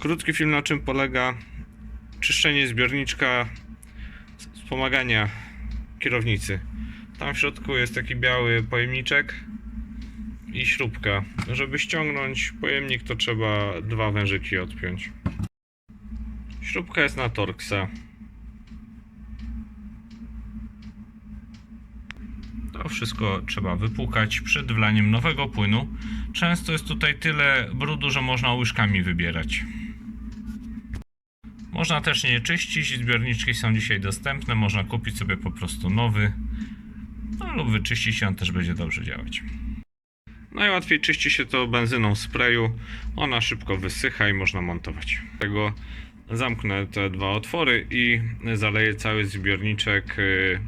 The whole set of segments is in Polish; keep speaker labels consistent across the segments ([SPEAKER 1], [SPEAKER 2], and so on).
[SPEAKER 1] Krótki film na czym polega czyszczenie zbiorniczka wspomagania kierownicy. Tam w środku jest taki biały pojemniczek i śrubka. Żeby ściągnąć pojemnik to trzeba dwa wężyki odpiąć. Śrubka jest na Torxa. To wszystko trzeba wypłukać przed wlaniem nowego płynu. Często jest tutaj tyle brudu, że można łyżkami wybierać. Można też nie czyścić, zbiorniczki są dzisiaj dostępne, można kupić sobie po prostu nowy no, lub wyczyścić i on też będzie dobrze działać. Najłatwiej czyści się to benzyną sprayu, ona szybko wysycha i można montować. Tego zamknę te dwa otwory i zaleję cały zbiorniczek y,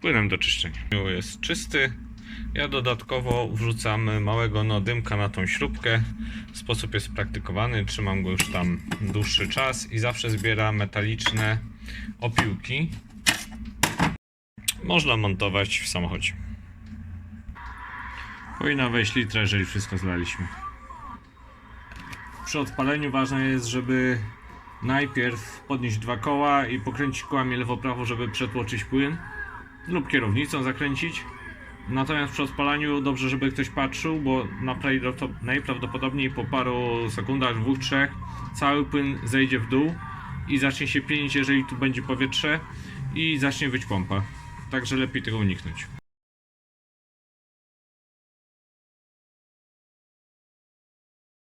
[SPEAKER 1] płynem do czyszczenia. Jest czysty. Ja dodatkowo wrzucam małego nodymka na tą śrubkę. Sposób jest praktykowany, trzymam go już tam dłuższy czas i zawsze zbiera metaliczne opiłki. Można montować w samochodzie. Powinna wejść litra, jeżeli wszystko zlaliśmy. Przy odpaleniu ważne jest, żeby najpierw podnieść dwa koła i pokręcić kołami lewo-prawo, żeby przetłoczyć płyn lub kierownicą zakręcić. Natomiast przy odpalaniu dobrze, żeby ktoś patrzył, bo najprawdopodobniej po paru sekundach, dwóch, trzech, cały płyn zejdzie w dół i zacznie się pienić, jeżeli tu będzie powietrze i zacznie być pompa. Także lepiej tego uniknąć.